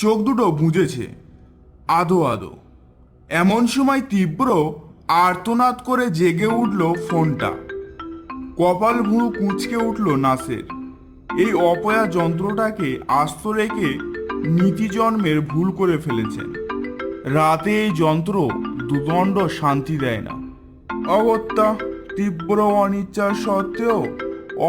চোখ দুটো বুঝেছে আদো আদো। এমন সময় তীব্র আর্তনাদ করে জেগে উঠল ফোনটা। কপাল ভুরু কুঁচকে উঠল নাসের। এই অপয়া যন্ত্রটাকে আস্ত রেখে নীতি জন্মের ভুল করে ফেলেছেন। রাতে এই যন্ত্র দুদণ্ড শান্তি দেয় না। অগত্যা তীব্র অনিচ্ছার সত্ত্বেও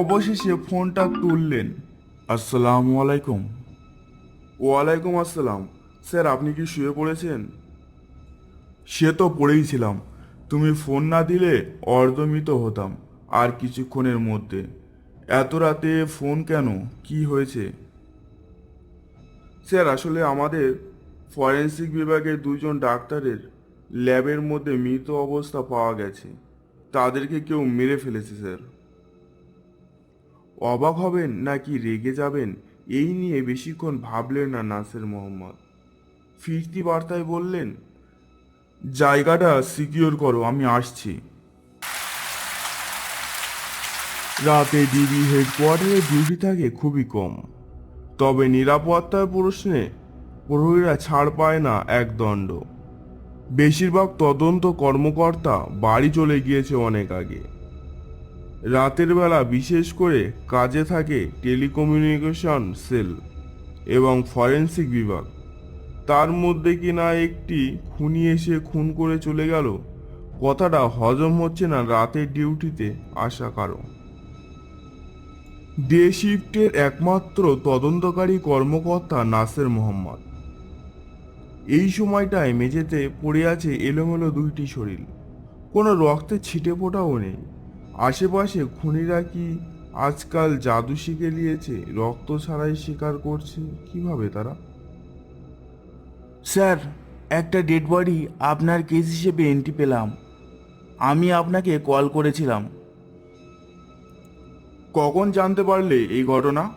অবশেষে ফোনটা তুললেন। আসসালামু আলাইকুম। ওয়ালাইকুম আসসালাম। স্যার, আপনি কি শুয়ে পড়েছেন? সে তো পড়েই ছিলাম। তুমি ফোন না দিলে অর্ধমিত হতাম আর কিছুক্ষণের মধ্যে। এত রাতে ফোন কেন? কি হয়েছে? স্যার, আসলে আমাদের ফরেন্সিক বিভাগের দুজন ডাক্তারের ল্যাবের মধ্যে মৃত অবস্থা পাওয়া গেছে। তাদেরকে কেউ মেরে ফেলেছে, স্যার। অবাক হবেন নাকি রেগে যাবেন? এই নিয়ে বেশিক্ষণ ভাবলেন না নাসের মোহাম্মদ। ফিরতি বার্তায় বললেন, জায়গাটা সিকিউর করো, আমি আসছি। রাতে ডিবি হেডকোয়ার্টারে ডিউটি থাকে খুবই কম। তবে নিরাপত্তার প্রশ্নে প্রহরীরা ছাড় পায় না এক দণ্ড। বেশিরভাগ তদন্ত কর্মকর্তা বাড়ি চলে গিয়েছে অনেক আগে। রাতের বেলা বিশেষ করে কাজে থাকে টেলিকমিউনিকেশন সেল এবং ফরেন্সিক বিভাগ। তার মধ্যে কি না একটি খুনি এসে খুন করে চলে গেল, কথাটা হজম হচ্ছে না রাতের ডিউটিতে আসা কারও। ডে শিফটের একমাত্র তদন্তকারী কর্মকর্তা নাসের মোহাম্মদ। এই সময়টায় মেঝেতে পড়ে আছে এলোমেলো দুইটি শরীর। কোনো রক্তে ছিটে ফোটাও নেই। আশেপাশে খুনিরা কি আজকাল জাদু শিখে নিয়েছে রক্ত ছাড়াই শিকার করছে? কীভাবে তারা? স্যার একটা ডেড বডি আপনার কেস হিসেবে এন্ট্রি পেলাম। আমি আপনাকে কল করেছিলাম। কখন জানতে পারলে এই ঘটনা?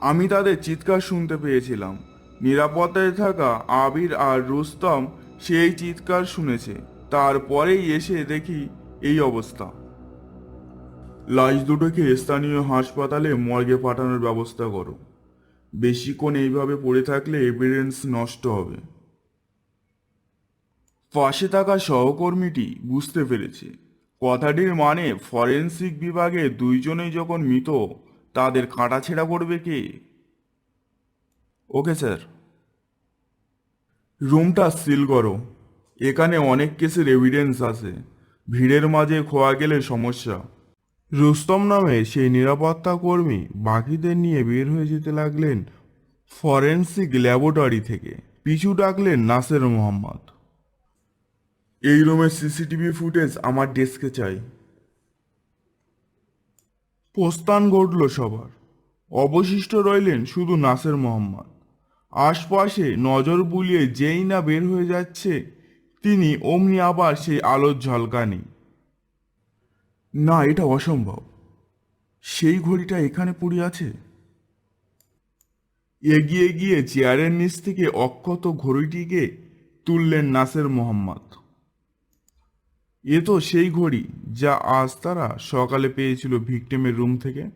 আমি তাদের চিৎকার শুনতে পেয়েছিলাম। নিরাপত্তায় থাকা আবির আর রুস্তম সেই চিৎকার শুনেছে। তারপরেই এসে দেখি এই অবস্থা। লাশ দুটোকে স্থানীয় হাসপাতালে মর্গে পাঠানোর ব্যবস্থা করো। বেশিক্ষণ এইভাবে পড়ে থাকলে এভিডেন্স নষ্ট হবে। পাশে থাকা সহকর্মীটি বুঝতে পেরেছে, কথাটির মানে ফরেন্সিক বিভাগে দুইজনেই যখন মৃত, তাদের কাটাছেড়া করবে কে? Okay sir. রুমটা সিল করো। এখানে অনেক কেসের এভিডেন্স আছে। ভিড়ের মাঝে খোয়া গেলে সমস্যা। রুস্তম নামে সেই নিরাপত্তা কর্মী বাকিদের নিয়ে বের হয়ে যেতে লাগলেন ফরেন্সিক ল্যাবরেটরি থেকে। পিছু ডাকলেন নাসের মোহাম্মদ। এই রুমের সিসিটিভি ফুটেজ আমার ডেস্কে চাই। প্রস্থান ঘটল সবার। অবশিষ্ট রইলেন শুধু নাসের মোহাম্মদ। আশপাশে নজর বুলিয়ে যেই না বের হয়ে যাচ্ছে তিনি অমনি আবার সেই আলোর ঝলকানি। না, এটা অসম্ভব। সেই ঘড়িটা এখানে পড়ে আছে? এগিয়ে গিয়ে চেয়ারের নিচ থেকে অক্ষত ঘড়িটিকে তুললেন নাসের মোহাম্মদ। এ তো সেই ঘড়ি যা আজ তারা সকালে পেয়েছিল ভিকটিমের রুম থেকে।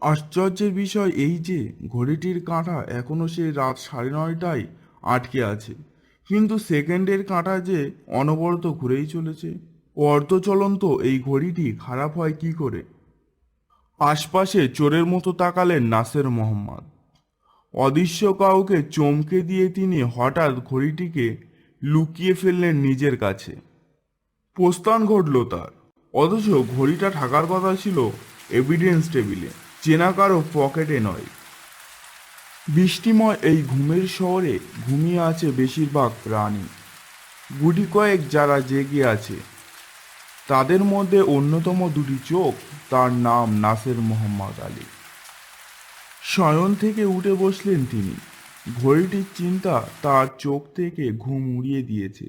আশ্চর্যের বিষয় এই যে, ঘড়িটির কাঁটা এখনও সেই রাত সাড়ে নয়টায় আটকে আছে। কিন্তু সেকেন্ডের কাঁটা যে অনবরত ঘুরেই চলেছে। অর্ধচলন্ত এই ঘড়িটি খারাপ হয় কি করে? আশপাশে চোরের মতো তাকালেন নাসের মোহাম্মদ। অদৃশ্য কাউকে চমকে দিয়ে তিনি হঠাৎ ঘড়িটিকে লুকিয়ে ফেললেন নিজের কাছে। প্রস্থান ঘটল তার। অথচ ঘড়িটা থাকার কথা ছিল এভিডেন্স টেবিলে চেনা কারও পকেটে নয়। বৃষ্টিময় এই ঘুমের শহরে ঘুমিয়ে আছে বেশিরভাগ প্রাণী। গুটি কয়েক যারা জেগে আছে। তাদের মধ্যে অন্যতম দুটি চোখ, তার নাম নাসের মোহাম্মদ আলী। শয়ন থেকে উঠে বসলেন তিনি। ঘড়িটির চিন্তা তার চোখ থেকে ঘুম উড়িয়ে দিয়েছে।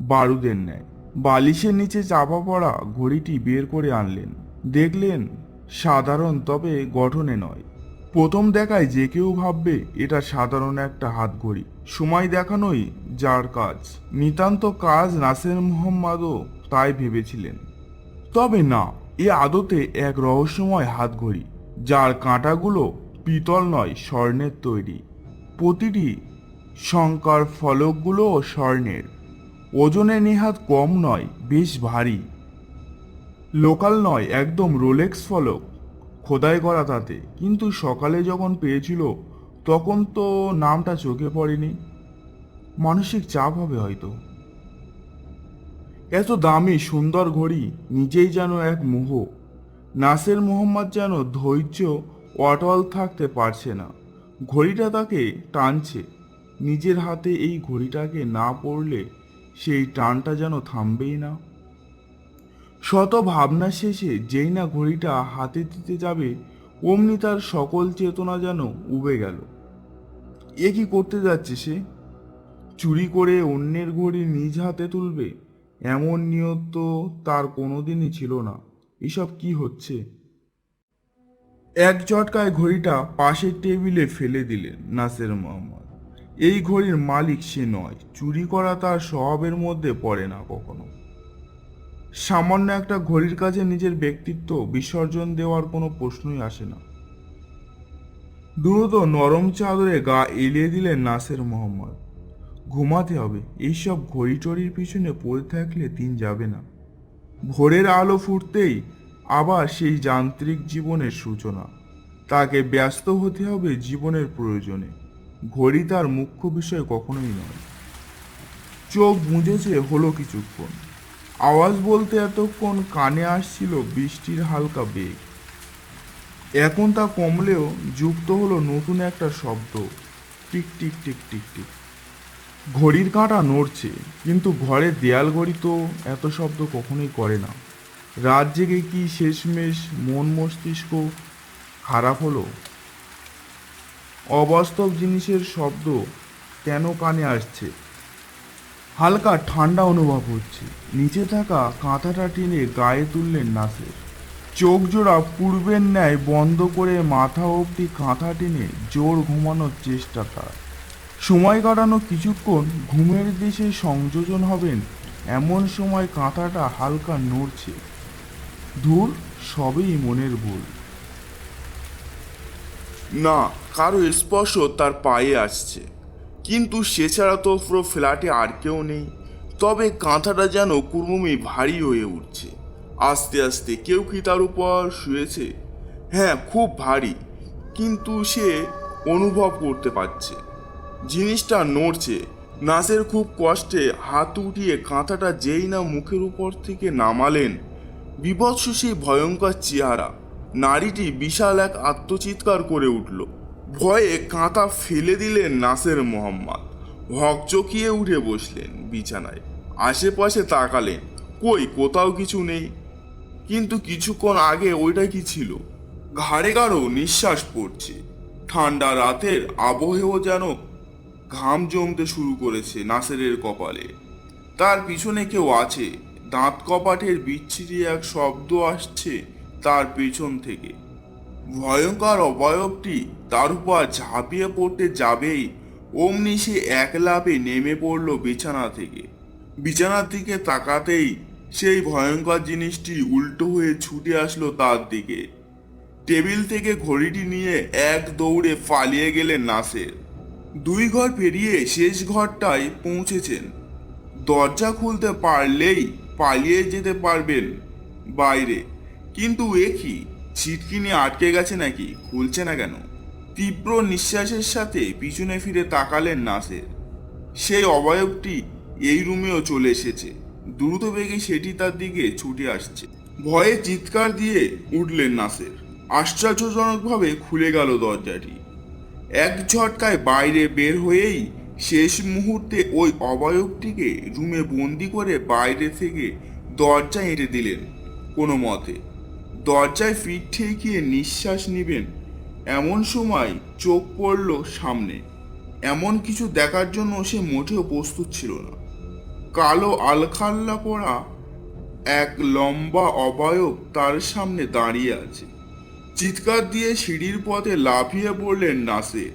বারুদের ন্যায়। বালিশের নিচে চাপা পড়া ঘড়িটি বের করে আনলেন। দেখলেন, সাধারণ তবে গঠনে নয়। প্রথম দেখায় যে কেউ ভাববে এটা সাধারণ একটা হাত ঘড়ি সময় দেখানোই যার কাজ। নিতান্ত কাজ নাসের মোহাম্মদও তাই ভেবেছিলেন। তবে না, এ আদতে এক রহস্যময় হাত ঘড়ি যার কাঁটাগুলো পিতল নয়, স্বর্ণের তৈরি। প্রতিটি শঙ্কার ফলকগুলোও স্বর্ণের। ওজনে নেহাত কম নয়, বেশ ভারী। লোকাল নয়, একদম রোলেক্স ফলক। খোদাই করা তাতে। কিন্তু সকালে যখন পেয়েছিল, তখন তো নামটা চোখে পড়েনি। মানসিক চাপ হবে হয়তো। এত দামি, সুন্দর ঘড়ি, নিজেই যেন এক মোহ। নাসের মোহাম্মদ যেন ধৈর্য, অটল থাকতে পারছে না। ঘড়িটা তাকে টানছে। নিজের হাতে এই ঘড়িটাকে না পড়লে সেই টানটা যেন থামবেই না। শত ভাবনা শেষে যেই না ঘড়িটা হাতে দিতে যাবে, অমনি তার সকল চেতনা যেন উবে গেল। এ কি করতে যাচ্ছে সে? চুরি করে অন্যের ঘড়ি নিজ হাতে তুলবে? এমন নিয়ত তো তার কোনোদিনই ছিল না। এসব কি হচ্ছে? এক ঝটকায় ঘড়িটা পাশের টেবিলে ফেলে দিলেন নাসের মোহাম্মদ। এই ঘড়ির মালিক সে নয়, চুরি করা তার স্বভাবের মধ্যে পড়ে না কখনো। সামান্য একটা ঘড়ির কাছে নিজের ব্যক্তিত্ব বিসর্জন দেওয়ার কোনো প্রশ্নই আসে না। দ্রুত নরম চাদরে গা এলিয়ে দিলেন নাসের মোহাম্মদ। ঘুমাতে হবে, এইসব ঘড়ি টড়ির পিছনে পড়ে থাকলে দিন যাবে না। ভোরের আলো ফুটতেই আবার সেই যান্ত্রিক জীবনের সূচনা। তাকে ব্যস্ত হতে হবে জীবনের প্রয়োজনে। ঘড়ি তার মুখ্য বিষয় কখনোই নয়। চোখ বুঝেছে হলো কিছুক্ষণ। আওয়াজ বলতে এতক্ষণ কানে আসছিল বৃষ্টির হালকা বেগ। এখন তা কমলেও যুক্ত হলো নতুন একটা শব্দ। Tick tick tick tick tick. ঘড়ির কাঁটা নড়ছে, কিন্তু ঘরের দেয়াল ঘড়ি তো এত শব্দ কখনোই করে না। রাত জেগে কি শেষমেশ মন মস্তিষ্ক খারাপ হলো? অবাস্তব জিনিসের শব্দ কেন কানে আসছে? হালকা ঠান্ডা অনুভব হচ্ছে। নিচে থাকা কাঁথাটা টেনে গায়ে তুললেন নাসের। চোখ জোড়া পূর্বের ন্যায় বন্ধ করে মাথা অবধি কাঁথা টেনে জোর ঘুমানোর চেষ্টা তার সময় কাটানো কিছুক্ষণ ঘুমের দেশে সংযোজন হবেন, এমন সময় কাঁথাটা হালকা নড়ছে। দূর সবই মনের ভুল। না, কারও স্পর্শ তার পায়ে আসছে। কিন্তু সে ছাড়া তো পুরো ফ্ল্যাটে আর কেউ নেই। তবে কাঁথাটা যেন কুর্মুমি ভারী হয়ে উঠছে। আস্তে আস্তে কেউ কি তার উপর শুয়েছে? হ্যাঁ খুব ভারী। কিন্তু সে অনুভব করতে পারছে। জিনিসটা নড়ছে। নাসের খুব কষ্টে হাত উঠিয়ে কাঁথাটা যেই না মুখের উপর থেকে নামালেন বিভৎস সেই ভয়ঙ্কর চেহারা। নারীটি বিশাল এক আত্মচিৎকার করে উঠল। ভয়ে কাঁথা ফেলে দিলেন নাসের মোহাম্মদ। হকচকিয়ে উঠে বসলেন বিছানায়। আশেপাশে তাকালেন, কই কোথাও কিছু নেই। কিন্তু কিছুক্ষণ আগে ওইটা কি ছিল? ঘাড়ে গাঢ় নিঃশ্বাস পড়ছে। ঠান্ডা রাতের আবহেও যেন ঘাম জমতে শুরু করেছে নাসেরের কপালে। তার পিছনে কেউ আছে? দাঁত কপাটের বিচ্ছিরি এক শব্দ আসছে তার পেছন থেকে। ভয়ঙ্কর অবয়বটি তার উপর ঝাঁপিয়ে পড়তে যাবেই। অমনি সে এক লাফে নেমে পড়ল বিছানা থেকে। বিছানার দিকে তাকাতেই সেই ভয়ঙ্কর জিনিসটি উল্টো হয়ে ছুটে আসলো তার দিকে। টেবিল থেকে ঘড়িটি নিয়ে এক দৌড়ে পালিয়ে গেলেন নাসের। দুই ঘর পেরিয়ে শেষ ঘরটায় পৌঁছেছেন। দরজা খুলতে পারলেই পালিয়ে যেতে পারবেন বাইরে। কিন্তু এ কি? ছিটকিনি আটকে গেছে নাকি? খুলছে না কেন? তীব্র নিঃশ্বাসের সাথে পিছনে ফিরে তাকালেন নাসের। সেই অবয়বটি এই রুমেও চলে এসেছে। দ্রুত বেগে সেটি তার দিকে ছুটে আসছে। ভয়ে চিৎকার দিয়ে উঠলেন নাসের। আশ্চর্যজনকভাবে খুলে গেল দরজাটি। এক ঝটকায় বাইরে বের হয়েই শেষ মুহূর্তে ওই অবয়বটিকে রুমে বন্দি করে বাইরে থেকে দরজা এঁটে দিলেন কোনো মতে। দরজায় ফিট ঠেকিয়ে নিঃশ্বাস নিবেন। এমন সময় চোখ পড়ল সামনে। এমন কিছু দেখার জন্য সে মোটেও প্রস্তুত ছিল না। কালো আলখাল্লা পড়া এক লম্বা অবয়ব তার সামনে দাঁড়িয়ে আছে। চিৎকার দিয়ে সিঁড়ির পথে লাফিয়ে পড়লেন নাসের।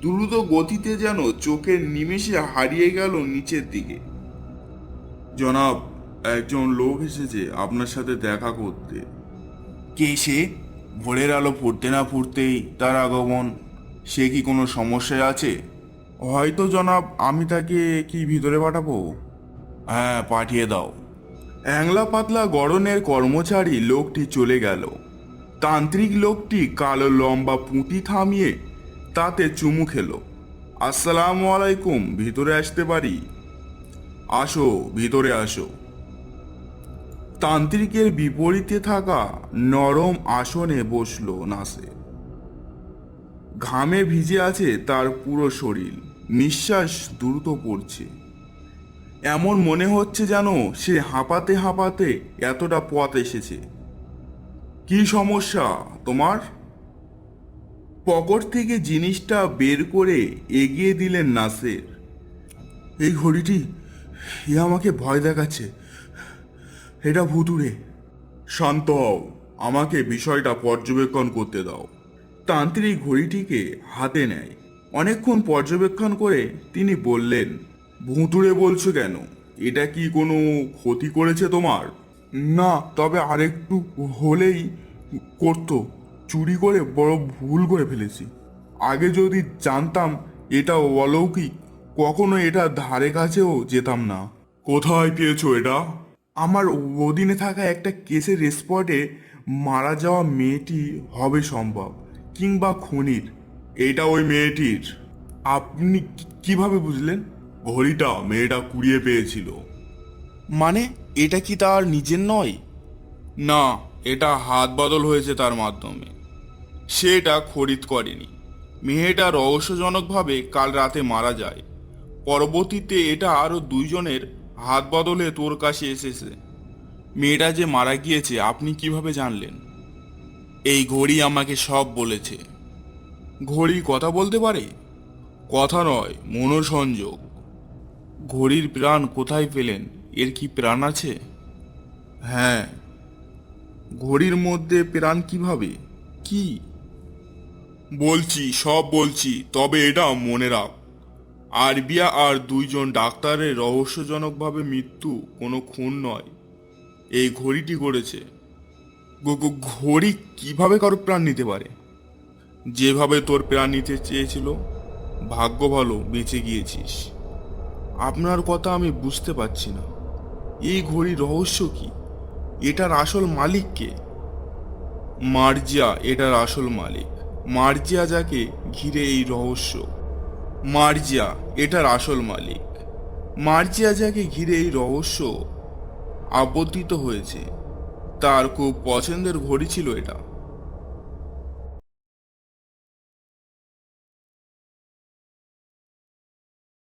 দ্রুত গতিতে যেন চোখের নিমেষে হারিয়ে গেল নিচের দিকে। জনাব, একজন লোক এসেছে আপনার সাথে দেখা করতে। কে সে? ভোরের আলো পড়তে না ফুটতেই তার আগমন। সে কি কোনো সমস্যায় আছে? হয়তো জনাব, আমি তাকে কি ভিতরে পাঠাবো? হ্যাঁ পাঠিয়ে দাও। অ্যাংলা পাতলা গড়নের কর্মচারী লোকটি চলে গেল। তান্ত্রিক লোকটি কালো লম্বা পুঁতি থামিয়ে তাতে চুমু খেলো। আসসালামু আলাইকুম, ভিতরে আসতে পারি? আসো, ভিতরে আসো। তান্ত্রিকের বিপরীতে থাকা নরম আসনে বসল নাসে ঘামে ভিজে আছে তার পুরো শরীর। নিঃশ্বাস দ্রুত পড়ছে। এমন মনে হচ্ছে যেন সে হাঁপাতে হাঁপাতে এতটা পথ এসেছে। কি সমস্যা তোমার? পকেট থেকে জিনিসটা বের করে এগিয়ে দিলেন নাসের। এই ঘড়িটি, এ আমাকে ভয় দেখাচ্ছে। এটা ভুতুরে শান্ত হও, আমাকে বিষয়টা পর্যবেক্ষণ করতে দাও। তান্ত্রিক ঘড়িটিকে হাতে নেয়। অনেকক্ষণ পর্যবেক্ষণ করে তিনি বললেন ভুতুরে বলছো কেন? এটা কি কোনো ক্ষতি করেছে তোমার? না, তবে আরেকটু হলেই করতো। চুরি করে বড় ভুল করে ফেলেছি। আগে যদি জানতাম এটা অলৌকিক, কখনো এটা ধারে কাছেও যেতাম না। কোথায় পেয়েছ এটা? আমার অধীনে থাকা একটা কেসের স্পটে মারা যাওয়া মেয়েটি হবে সম্ভব কিংবা খুনির। এটা ওই মেয়েটির। আপনি কীভাবে বুঝলেন? ঘড়িটা মেয়েটা কুড়িয়ে পেয়েছিল। মানে এটা কি তার নিজের নয়? না এটা হাত বদল হয়েছে তার মাধ্যমে। সে এটা খরিদ করেনি। মেয়েটা রহস্যজনকভাবে কাল রাতে মারা যায়। পরবর্তীতে এটা আরও দুইজনের হাত বদলে তোর কাছে এসেছে। মেয়েটা যে মারা গিয়েছে, আপনি কীভাবে জানলেন? এই ঘড়ি আমাকে সব বলেছে। ঘড়ি কথা বলতে পারে? কথা নয়, মনোসংযোগ। ঘড়ির প্রাণ কোথায় পেলেন? এর কি প্রাণ আছে? হ্যাঁ। ঘড়ির মধ্যে প্রাণ কীভাবে? কি? বলছি, সব বলছি, তবে এটা মনে রাখ। আরবিয়া আর দুইজন ডাক্তারের রহস্যজনকভাবে মৃত্যু কোনো খুন নয়। এই ঘড়িটি করেছে ঘড়ি কীভাবে কারও প্রাণ নিতে পারে? যেভাবে তোর প্রাণ নিতে চেয়েছিল, ভাগ্য ভালো, বেঁচে গিয়েছিস। আপনার কথা আমি বুঝতে পারছি না। এই ঘড়ির রহস্য কি? এটার আসল মালিক কে? মার্জিয়া, এটার আসল মালিক। মার্জিয়া যাকে ঘিরে এই রহস্য। মার্জিয়া, এটার আসল মালিক। মার্জিয়া যাকে ঘিরে এই রহস্য আবর্তিত হয়েছে, তার খুব পছন্দের ঘড়ি ছিল এটা।